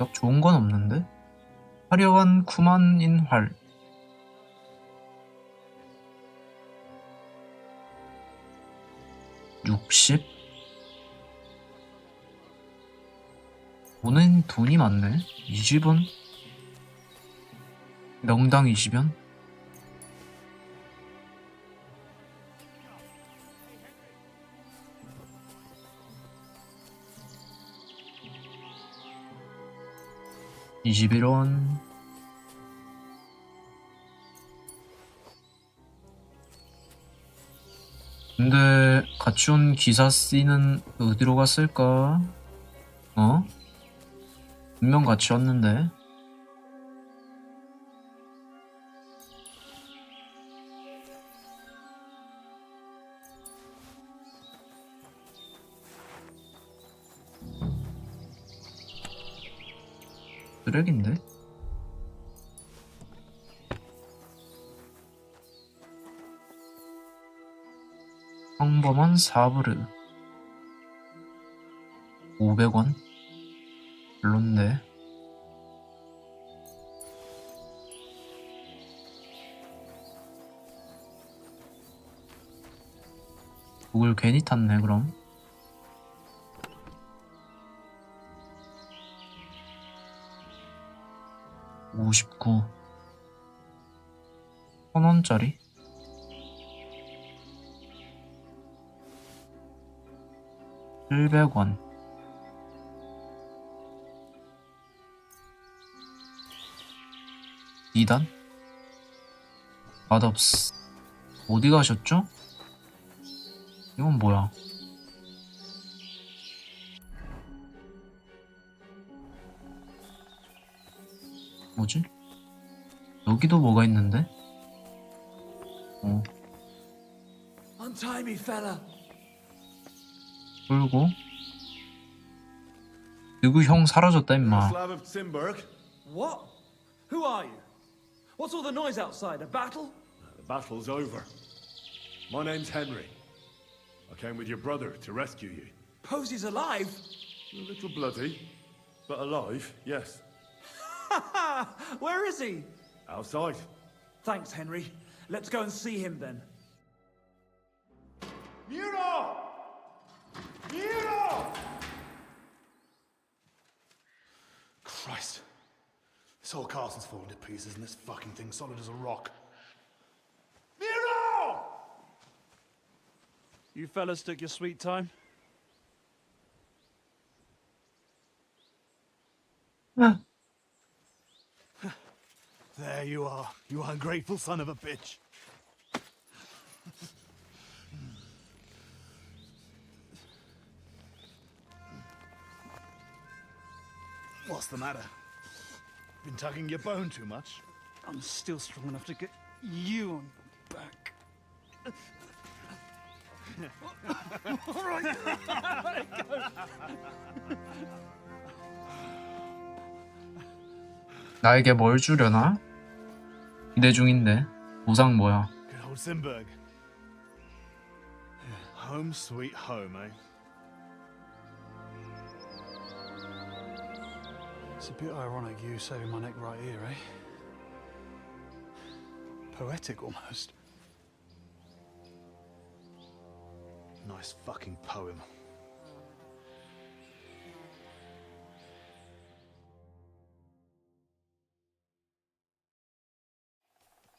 역 좋은 건 없는데? 화려한 쿠만인 활. 육십? 오는 돈이 많네. 20원? 명당 20원? 이십 일원 근데 같이 온 기사 씨는 어디로 갔을까? 어? 분명 같이 왔는데 쓰레기인데? 평범한 사브르 500원? 별론데 북을 괜히 탔네 그럼 오십구 천원짜리? 칠백 원 이단 맛없어 어디 가셨죠? 이건 뭐야 뭐지? 여기도 뭐가 있는데? 어, Untie me, fella. 끌고 누구 형 사라졌다 임마. What? Who are you? What's all the noise outside? A battle? The battle's over. My name's Henry. I came with your brother to rescue you. Posey's alive? A little bloody, but alive, yes. Where is he? Outside. Thanks, Henry. Let's go and see him then. Nero! Nero! Christ. This whole castle's falling to pieces and this fucking thing's solid as a rock. Nero! You fellas took your sweet time? There you are, you ungrateful son of a bitch. What's the matter? Been tugging your bone too much? I'm still strong enough to get you on your back. 나에게 뭘 주려나? 기대 중인데 보상 뭐야 Good old Simberg. Home sweet home, eh? It's a bit ironic you saving my neck right here, eh? Poetic almost. Nice fucking poem.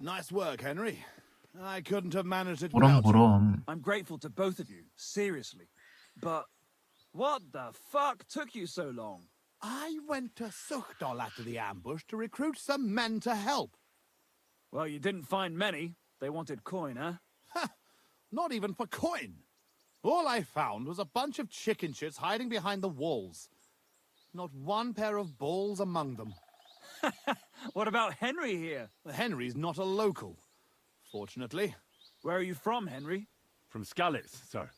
Nice work, Henry. I couldn't have managed it 그럼 without you. 그럼 I'm grateful to both of you, seriously. But what the fuck took you so long? I went to Suchdol after the ambush to recruit some men to help. Well, you didn't find many. They wanted coin, huh? Not even for coin. All I found was a bunch of chicken shits hiding behind the walls. Not one pair of balls among them. What about Henry here? Henry's not a local, fortunately. Where are you from, Henry? From Skalitz, sir.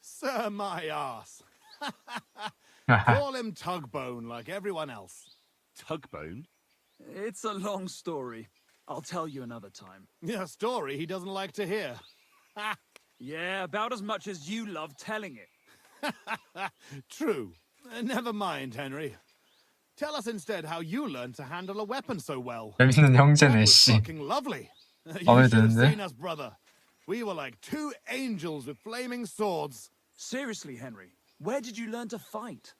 Sir, my ass. Call him Tugbone like everyone else. Tugbone? It's a long story. I'll tell you another time. A story he doesn't like to hear. Yeah, about as much as you love telling it. True. Uh, Never mind, Henry. Tell us instead how you learned to handle a weapon so well. 재밌는 That 형제네 was 씨. fucking lovely. You 마음에 should have 드는데? seen us, brother. We were like two angels with flaming swords. Seriously, Henry, where did you learn to fight?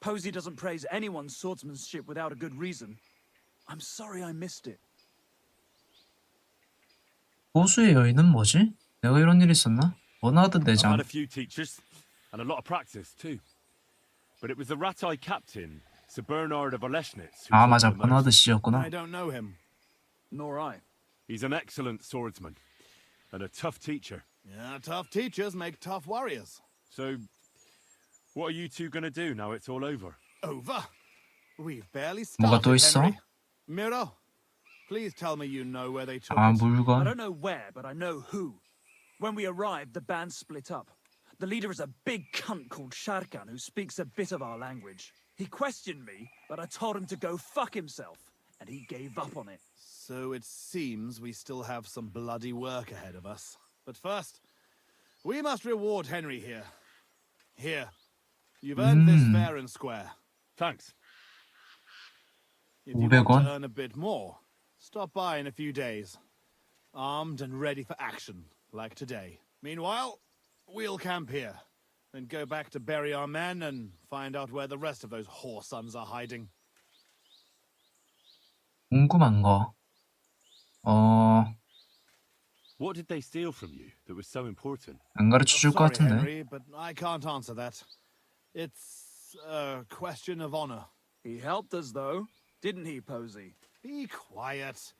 Posey doesn't praise anyone's swordsmanship without a good reason. I'm sorry I missed it. 보수의 여인은 뭐지? 내가 이런 일 있었나? 버나드 I've 대장. had a few teachers and a lot of practice too. But it was the Ratai captain, Sir Bernard of Oleschnitz, who 아 taught 맞아 me the 버나드 most. 씨였구나. I don't know him. Nor I. He's an excellent swordsman and a tough teacher. Yeah, tough teachers make tough warriors. So, what are you two gonna do now it's all over? Over. We've barely 뭐가 started, 또 있어? Henry. Miro, please tell me you know where they took 아 it. I 물건. don't know where, but I know who. When we arrived, the band split up. The leader is a big cunt called Sharkan who speaks a bit of our language. He questioned me, but I told him to go fuck himself, and he gave up on it. So it seems we still have some bloody work ahead of us. But first, we must reward Henry here. Here. You've earned this Mm. fair and square. Thanks. If you want 500원? to earn a bit more, stop by in a few days. Armed and ready for action, like today. Meanwhile, we'll camp here. Then go back to bury our men and find out where the rest of those whore sons are hiding. 궁금한 거. 어, What did they steal from you that was so important? 안 가르쳐 줄 것 Sorry, 같은데. Henry, but I can't answer that. It's a question of honor. He helped us, though, didn't he, Posey? Be quiet.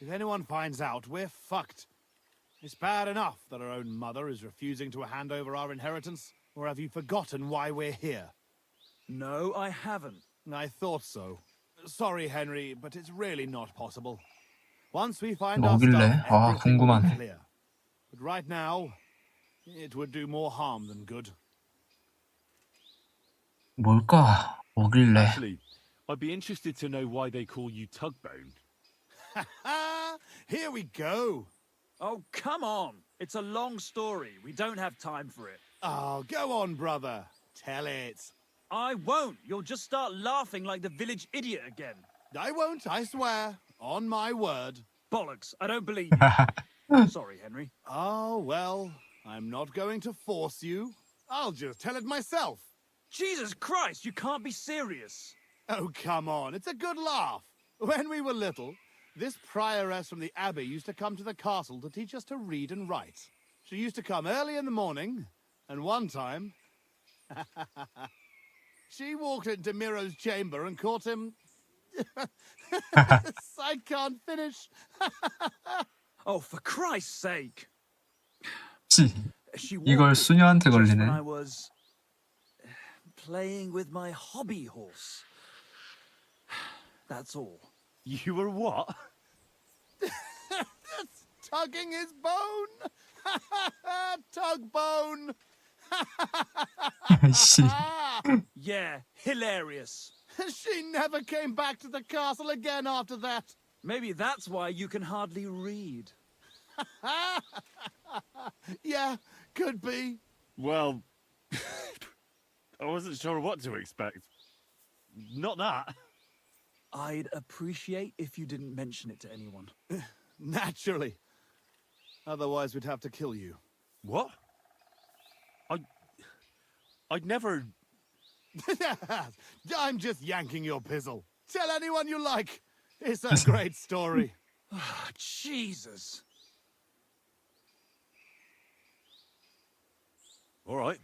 If anyone finds out, we're fucked. It's bad enough that our own mother is refusing to hand over our inheritance. Or have you forgotten why we're here? No, I haven't. I thought so. Sorry, Henry, but it's really not possible. Once we find our 뭐길래? stuff, 아, everything will be 궁금하네. clear. But right now, it would do more harm than good. 뭘까? 뭐길래? Actually, I'd be interested to know why they call you Tugbone. Ah, here we go. Oh, come on. It's a long story. We don't have time for it. Oh, go on, brother. Tell it. I won't. You'll just start laughing like the village idiot again. I won't, I swear. On my word. Bollocks. I don't believe you. Sorry, Henry. Oh, well, I'm not going to force you. I'll just tell it myself. Jesus Christ, you can't be serious. Oh, come on, it's a good laugh. When we were little, this prioress from the abbey used to come to the castle to teach us to read and write. She used to come early in the morning, and one time, she walked into Miro's chamber and caught him. I can't finish. Oh, for Christ's sake. 씨, She 이걸 walked 수녀한테 just when 걸리네. I was uh, playing with my hobby horse. That's all. You were what? Tugging his bone. Tug bone. 씨, Ah, Yeah, hilarious. she never came back to the castle again after that. Maybe that's why you can hardly read. Yeah, could be. Well, I wasn't sure what to expect. Not that. I'd appreciate if you didn't mention it to anyone. Naturally. Otherwise, we'd have to kill you. What? I. I'd never. I'm just yanking your pizzle. Tell anyone you like. It's a great story. Ah, Jesus. All right.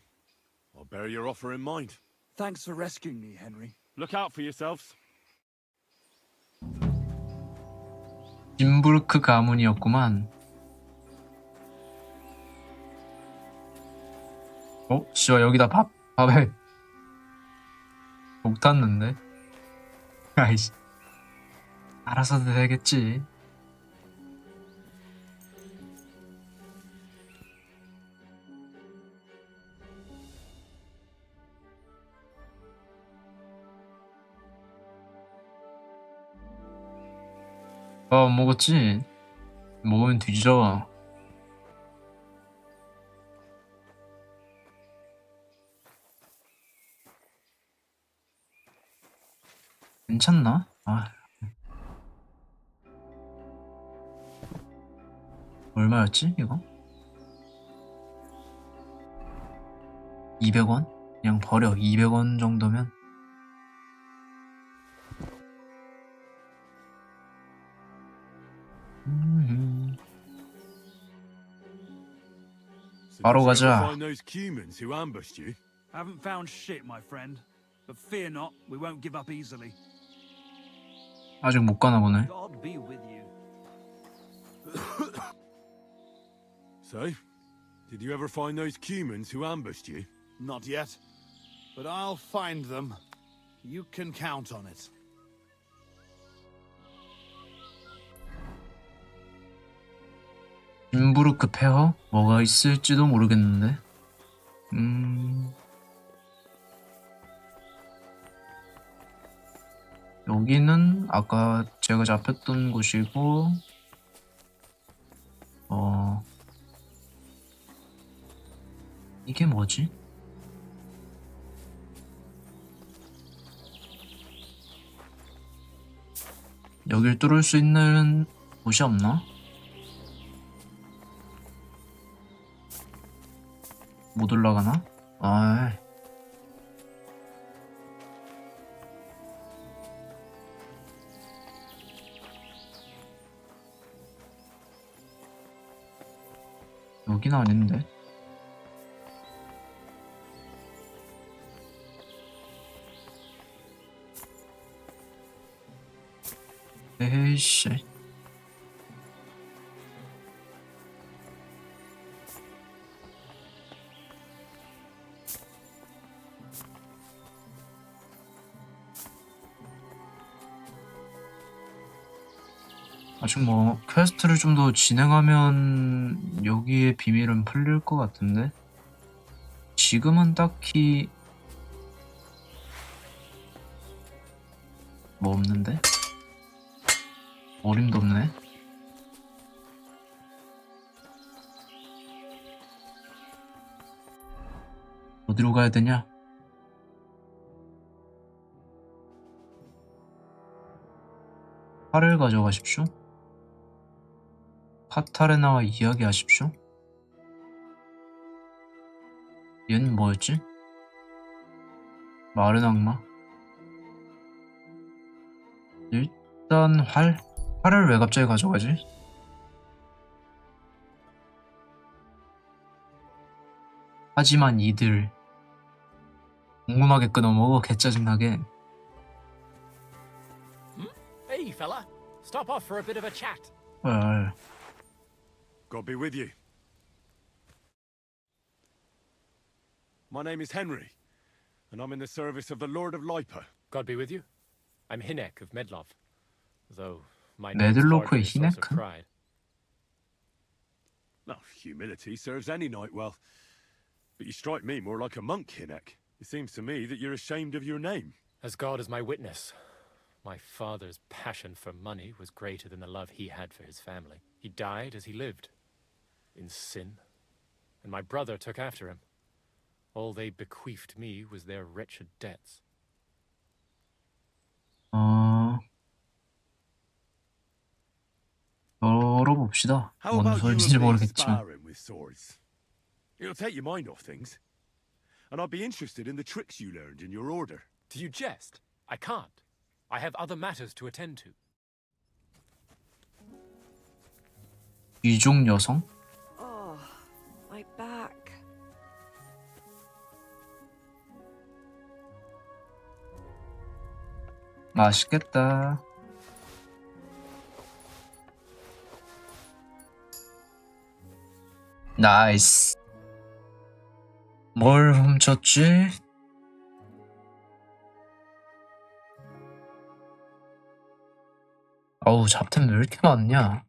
I'll bear your offer in mind. Thanks for rescuing me, Henry. Look out for yourselves. 짐부르크 가문이었구만. 어? 씨와 여기다 밥, 밥에 목 탔는데? 아이씨. 알아서 되겠지. 어, 안 먹었지? 먹으면 뒤져. 괜찮나? 아. 얼마였지, 이거? 200원? 그냥 버려. 200원 정도면. 바로 did you ever 가자. Find those humans who ambushed you. Haven't found shit, my friend. But fear not, we won't give up easily. 아직 못 가나 보네. God be with you. So, did you ever find those humans who ambushed you? Not yet. But I'll find them. You can count on it. 인부르크 페어? 뭐가 있을지도 모르겠는데. 음. 여기는 아까 제가 잡혔던 곳이고, 어, 이게 뭐지? 여길 뚫을 수 있는 곳이 없나? 못 올라가나? 아, 여긴 아닌데. 에이씨. 아직 뭐 퀘스트를 좀 더 진행하면 여기의 비밀은 풀릴 것 같은데? 지금은 딱히 뭐 없는데? 어림도 없네. 어디로 가야 되냐? 칼을 가져가십시오 카타레나와 이야기하십시오. 얘는 뭐였지? 마른 악마? 일단 활? 활을 왜 갑자기 가져가지? 하지만 이들 궁금하게 끊어먹어 개짜증나게 Hey, fella. Stop off for a bit of a chat. 헐 God be with you. My name is Henry, and I'm in the service of the Lord of Lyper. God be with you. I'm Hinek of Medlov, though my name is Hinek. pride. Well, humility serves any knight well, but you strike me more like a monk, Hinek. It seems to me that you're ashamed of your name. As God is my witness, my father's passion for money was greater than the love he had for his family. He died as he lived, in sin, and my brother took after him. All they bequeathed me was their wretched debts. 어... 열어봅시다 How 뭔 about you and 소리인지 me 모르겠지만 sparring with swords? It'll take your mind off things. And I'd be interested in the tricks you learned in your order. Do you jest? I can't. I have other matters to attend to. 귀족 여성? My back. 맛있겠다. 나이스. 뭘 훔쳤지? 어우, 잡템 왜 이렇게 많냐?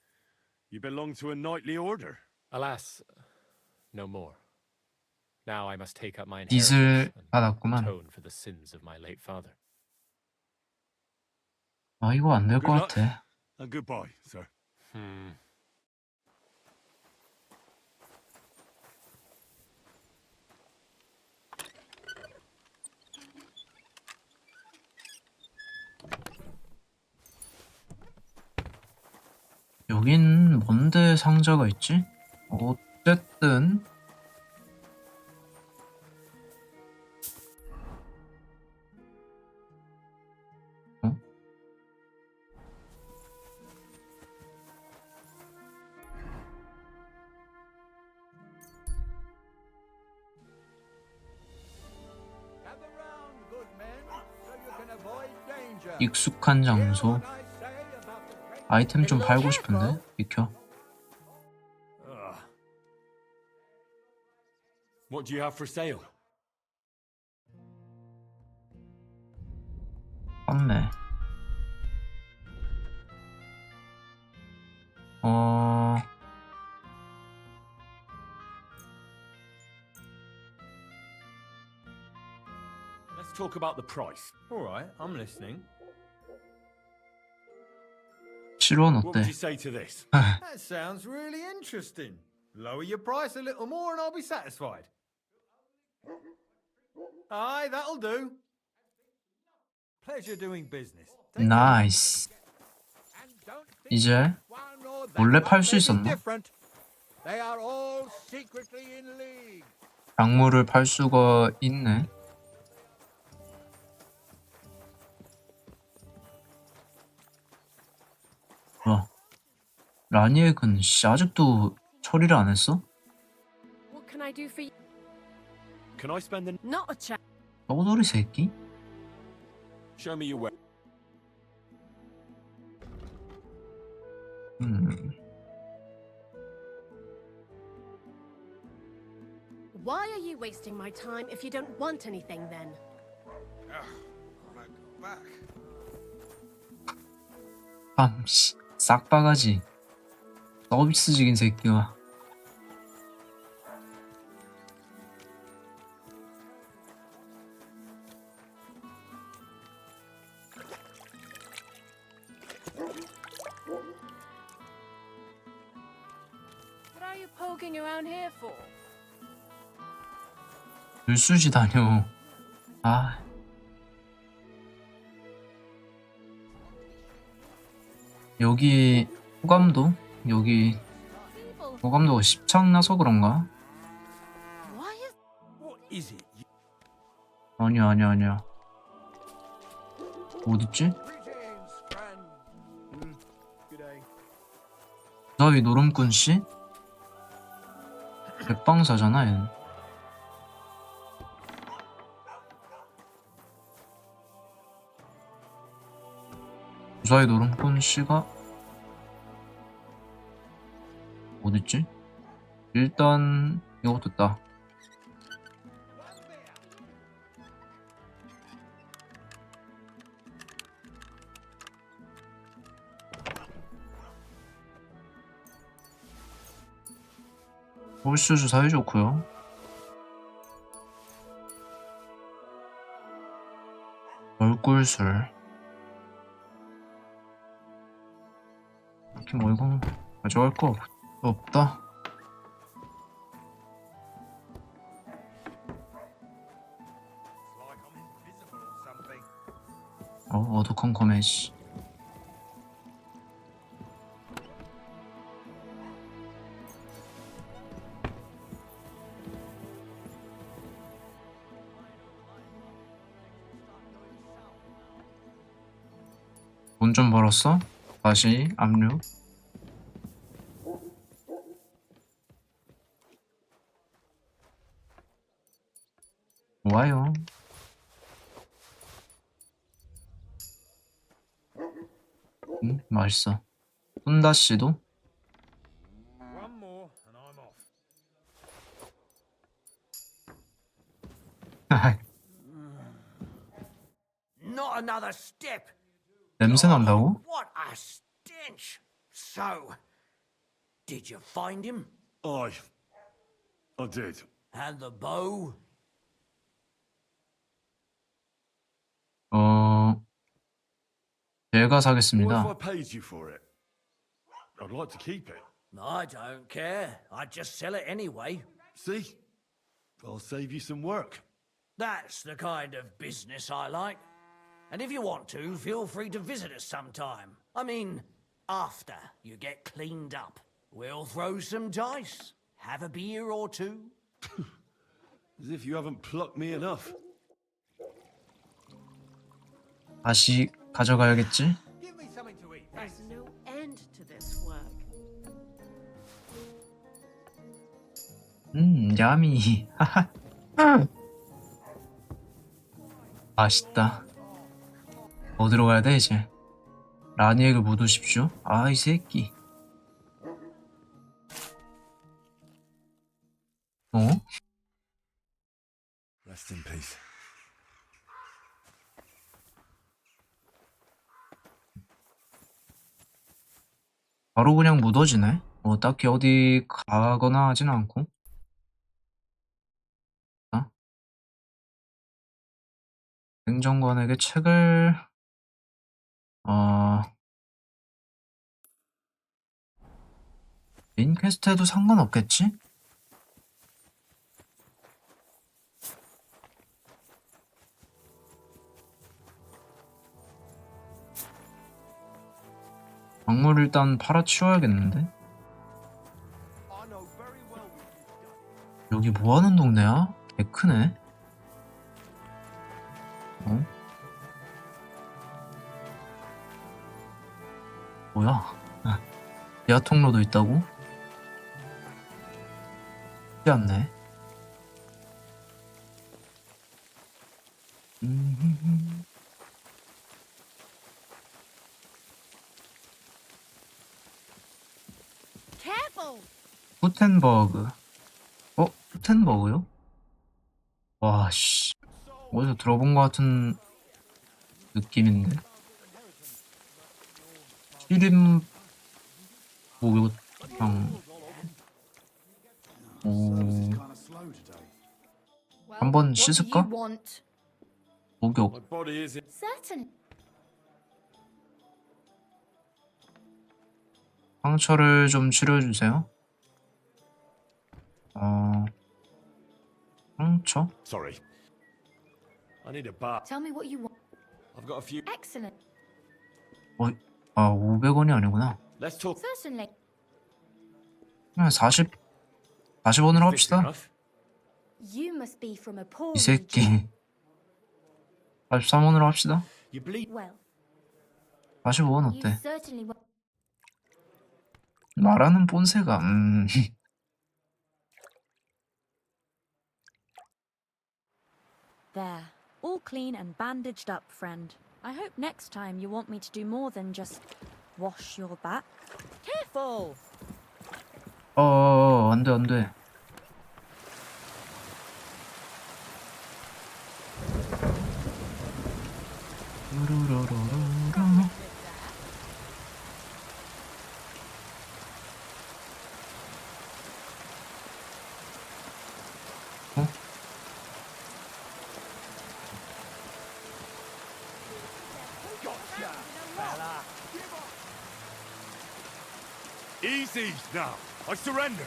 You belong to a knightly order. Alas, no more. Now I must take up my 빚을 inheritance and 받았구만. atone for the sins of my late father. 아 이거 안 될 것 Good luck. 같아. And goodbye, sir. Hmm. 여긴 상자가 있지? 어쨌든 어? 익숙한 장소 아이템 좀 팔고 싶은데 비켜 what do you have for sale? On there. Oh. Let's talk about the price. All right, I'm listening. What would you say to this? that sounds really interesting. Lower your price a little more and I'll be satisfied. Aye, that'll do. Pleasure doing business. 나이스 이제 원래 팔 수 있었나? 작물을 팔 수가 있네 뭐야 라니액은 씨 아직도 처리를 안 했어? What can I do for you? Can I spend the Not a chat. 떠돌이 새끼? show me your way? 음 Why are you wasting my time if you don't want anything then? 빰 씨 싹 바가지 서비스직인 새끼가 are you poking around here for? 불수지 다녀 아 여기 호감도 여기. 호감도가 십창나서 그런가? Why is What is it? You 아니야 아니야 아니야 어딨지? 부사위 노름꾼 씨? 백방사잖아 얘는 부사위 노름꾼 씨가 어딨지? 일단 이것도 있다 홀수주 사이 좋고요. 얼굴술. 이렇게 뭐 이건 가져갈 거 없, 없다. 어 어둑한 거매 씨. 벌었어? 다시 압류. 좋아요. 음, 맛있어. 혼다 씨도? One more and I'm off. Not another step. 냄새 난다고? What a stench. So, did you find him? I. I did. And the bow? 어, 제가 What if 사겠습니다. I paid you for it? I'd like to keep it. I don't care. I'd just sell it anyway. See? I'll save you some work. That's the kind of business I like. And if you want to, feel free to visit us sometime. I mean, after you get cleaned up. We'll throw some dice, have a beer or two. As if you haven't plucked me enough. 다시 가져가야겠지? Give me something to eat. There's no end to this work. 음, 야미. 맛있다. 어디로 가야 돼, 이제? 라니에게 묻으십시오. 아, 이 새끼. 어? Rest in peace. 바로 그냥 묻어지네? 뭐, 딱히 어디 가거나 하진 않고. 어? 행정관에게 책을, 어, 메인 퀘스트 해도 상관없겠지? 광물 일단 팔아치워야겠는데? 여기 뭐하는 동네야? 개 크네? 어? 뭐야? 지하 통로도 있다고? 쉽지 않네. 음. 후텐버그. 어? 후텐버그요? 와, 씨. 어디서 들어본 것 같은 느낌인데. 시림, 뭐, 이거, 그냥, 오, 한번 씻을까? 목욕. 상처를 좀 치료해주세요. 어, 상처? Sorry. 아, 500원이 아니구나. Let's talk. Certainly. 그냥 40, 40원으로 Fifty 합시다. enough? You must be from a poor 이 region. 새끼. 43원으로 합시다. You bleed. Well, 45원 you 어때? certainly. 말하는 본새가, 음. There, all clean and bandaged up, friend. I hope next time you want me to do more than just wash your back. Careful! 어, 안 돼, 안 돼. 루루루루루루. now. I surrender.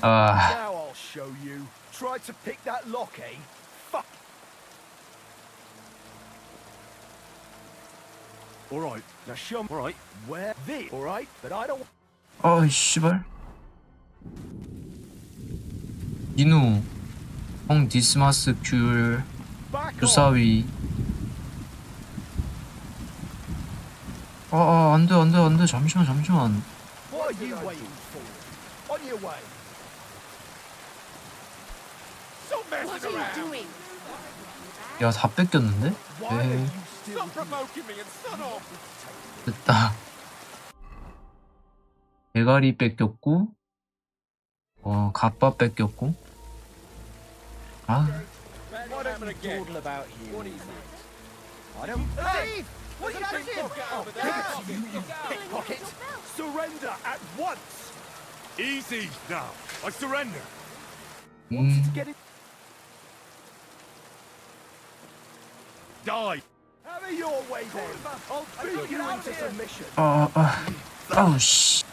아, Now I'll show you. Tried to pick that lock, eh? Fuck. All right. Now show me All right. where this, all right? But I don't. 어이, 씨발. 이누, 형 디스마스 off. 주사위. 아, 아, 안 돼, 안 돼, 안 돼. 잠시만, 잠시만. What are you waiting for? On your way. Stop What messing are you around. doing? 야, 다 뺏겼는데? Why are 에이, you still? Stop provoking me and son off. 됐다. 대가리 뺏겼고, 어, 갑바 뺏겼고. 아, What don't you dawdle about here? What is it? I don't thief! What are you? Oh, give it to you, you pickpocket! Surrender at once! Easy now. I surrender. 음, Get it. Die. Have it your way then. I'll beat you into submission. 아, 아, 아우 씨.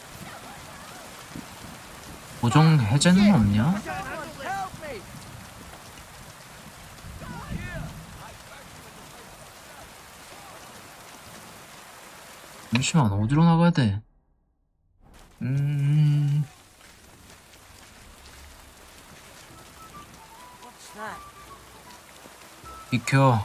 고정 해제는 없냐? Help me! 잠시만 어디로 나가야 돼? 음? 비켜.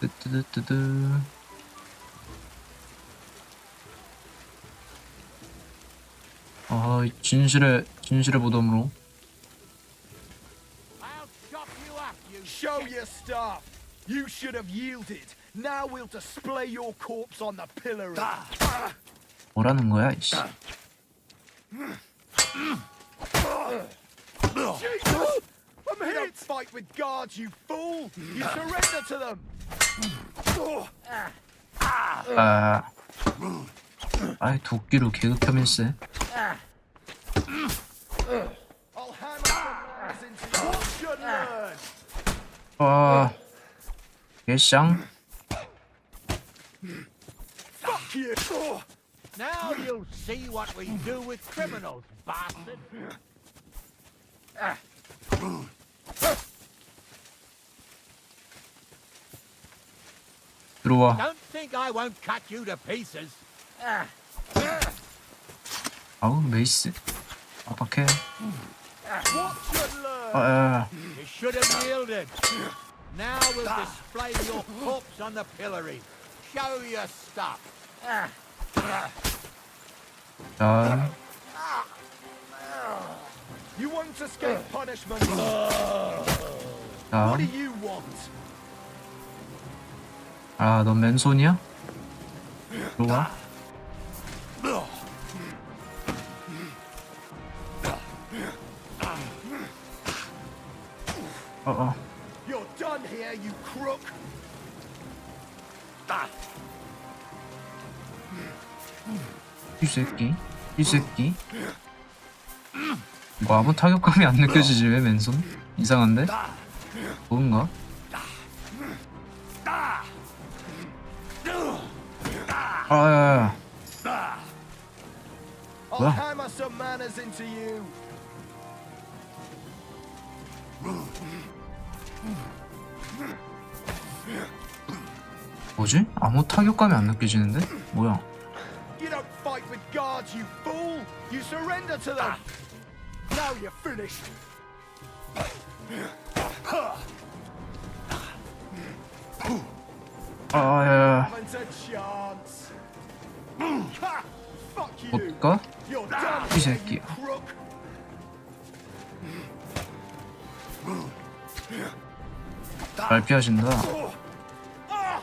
뜨뜨뜨뜨. 아, 이 진실의 진실의 무덤으로. I'll chop you up, you Show your stuff! You should have yielded. Now we'll display your corpse on the pillory. 뭐라는 거야, 이씨. Jesus! I'm here! You don't fight with guards, you fool! You surrender to them! 아, 아이 도끼로 개극혐일세. I'll hammer some knives into you. What should learn? 아, 개쌍. Fuck you! Now you'll see what we do with criminals, bastard! 들어와. Don't think I won't cut you to pieces. 아우 메이스. 압박해. What should learn? 아, 아, You should have yielded. Now we'll display your corpse on the pillory. Show your stuff. 자, You want to escape punishment? 자. What do you want? 아, 넌 맨손이야? 들어와. 어, 어. You're done here, you crook. 이 새끼. 이 새끼. 뭐 아무 타격감이 안 느껴지지 왜 맨손? 이상한데? 뭔가? 아, 야, 야. I'll Well. hammer some manners into you. 뭐지? 아무 타격감이 안 느껴지는데? 뭐야? You don't fight with guards, you fool. You surrender to them. Now you're finished. 아, 야, 야. Haven't a chance. Ha! Fuck you. 어떨까? You're done 이 새끼야. 잘 피하신다. Ah!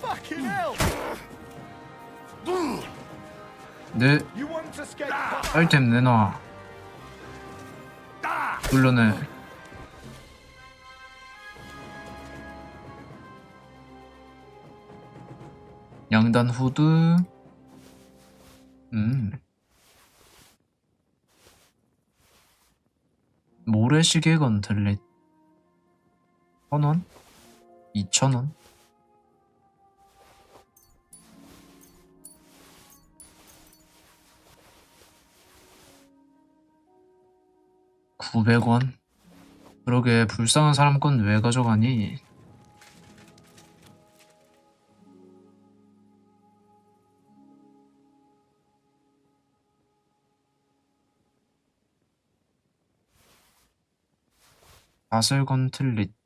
Fucking hell! 내? 아이템 내놔. 물론에 양단 후드. 음. 모래시계 건틀릿. 천 원? 이천 원? 구백 원? 그러게 불쌍한 사람 건 왜 가져가니? 바슬건 틀릿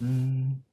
嗯